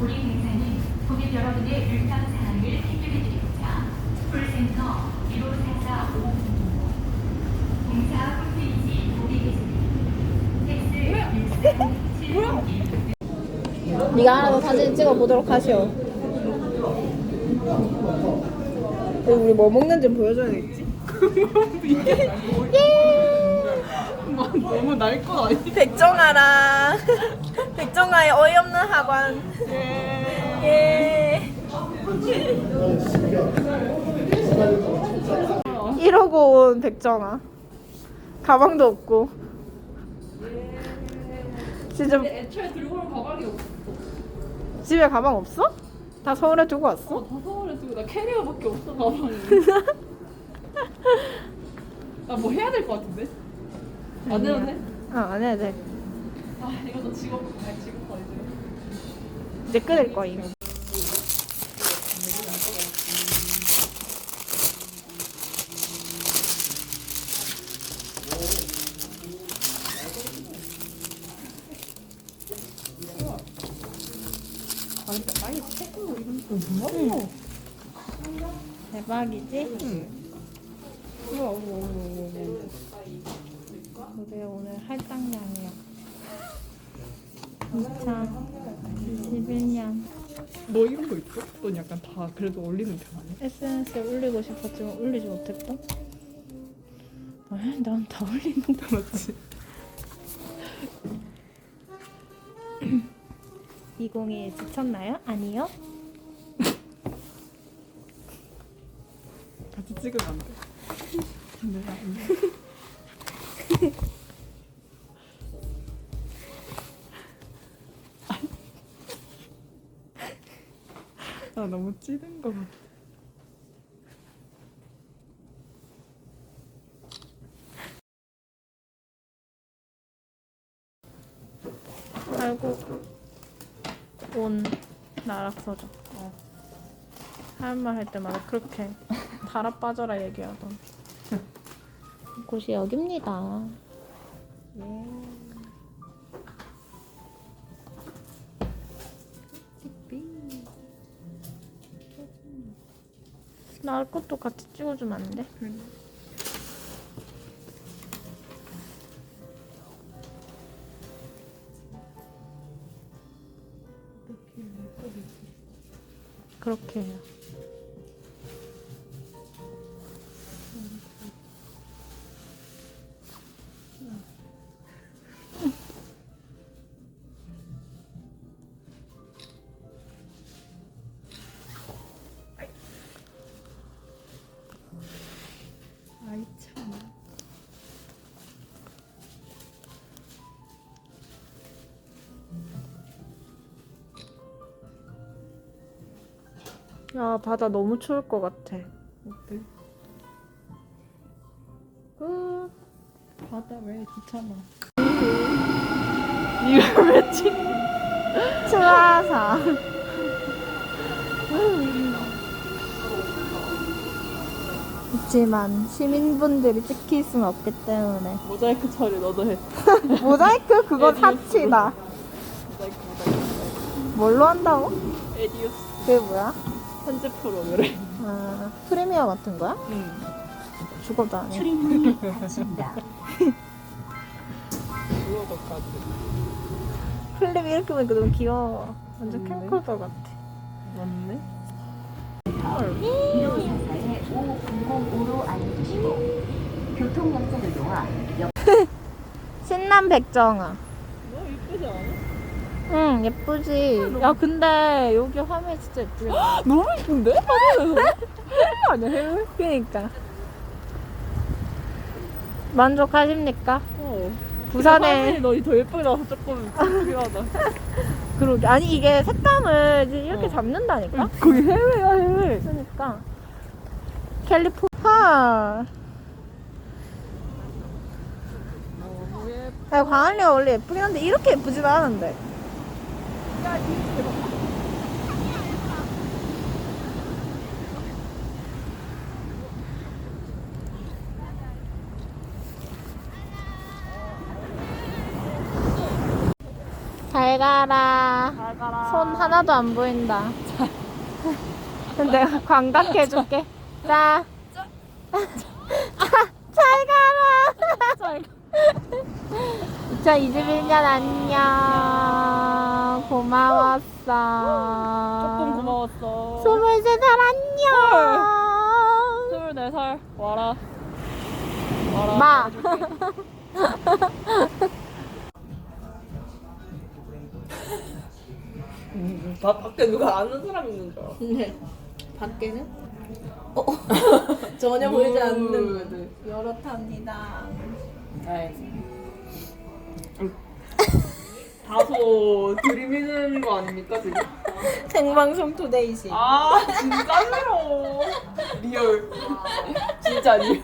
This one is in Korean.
우리 회사는 고객 여러분의 일상 사항을 해결해드리고자 콜센터 1544-5099 공사 홈페이지 고객 텍스 13 네가 하나 더 사진 찍어 보도록 하시오. 우리 뭐 먹는지 보여줘야겠지? 너무 날 것 아니? 백정아랑 백정아의 어이없는 학원. 예. 이러고 온 백정아. 가방도 없고. 진짜 애초에 들고 올 가방이 없어. 집에 가방 없어? 다 서울에 두고 왔어? 어, 다 서울에 두고 나 캐리어밖에 없어 가방이. 나 뭐 해야 될 것 같은데? 안 해도 돼? 어, 안 해도 돼. 아 이것도 직업 아니 직업 거 이제. 이제 끊을 거야, 이거. 아니 태국 이런 거 뭐야? 대박이지? 우와 우와 우와 우와. 우 리 오늘 할당량이야. 2021년 너 이런 거 있어? 넌 약간 다 그래도 올리는 편 아니야? SNS에 올리고 싶었지만 올리지 못했다? 난다 올리는데. 그렇지. 2021 지쳤나요? 아니요? 같이 찍으면 안 돼. 네, 안 돼. 아 너무 찌든 거 같아. 알고 온 나락서적. 어. 할말 할 때마다 그렇게 달아 빠져라 얘기하던. 곳이 여기입니다. 나 것도 같이 찍어주면 안 돼? 그렇게 해요. 야 바다 너무 추울 것 같아. 어때? 끝. 바다 왜 좋잖아. 이걸 왜 찍? 추워서. 있지만 시민분들이 찍힐 수는 없기 때문에 모자이크 처리 너도 해. 모자이크 그거. 사치다. 모자이크 모자이크. 뭘로 한다고? 에디오스 그게 뭐야? 편집 프로그램. 아, 프리미어 같은 거야? 응. 죽어도 안 해. 그거도까지. 플립 이렇게 보니까 너무 귀여워. 완전 음. 캠코더 같아. 맞네. 음. 1호선사에 5005로 알려주시고 교통약자를 놓아 신남 백정아. 응, 예쁘지. 야, 근데 여기 화면 진짜 예쁘게. 나와. 너무 이쁜데? 화면에서. 아니야 해외? 그니까. 만족하십니까? 어. 부산에. 너희 더 예쁘게 나와서 조금 불필요하다. 그러게. 아니, 이게 색감을 이렇게 어. 잡는다니까? 거기 해외야 해외. 그러니까. 캘리포, 헐. 너무 예뻐. 야, 광안리가 원래 예쁘긴 한데, 이렇게 예쁘진 않은데. 잘 가라. 잘 가라. 손 하나도 안 보인다. 내가 광각 해줄게. 자. 자, 잘 가라. 잘 가. 2021년 안녕. 고마웠어. 조금 고마웠어. 23살 안녕. 24살 와라. 와라. 마. 바, 밖에 누가 아는 사람 있는 줄 알아. 네. 밖에는 전혀 보이지 않는 여렇답니다. 다소 들이미는 거 아닙니까 지금? 생방송 투데이시. 아 진짜 싫어. 리얼. 진짜 리얼.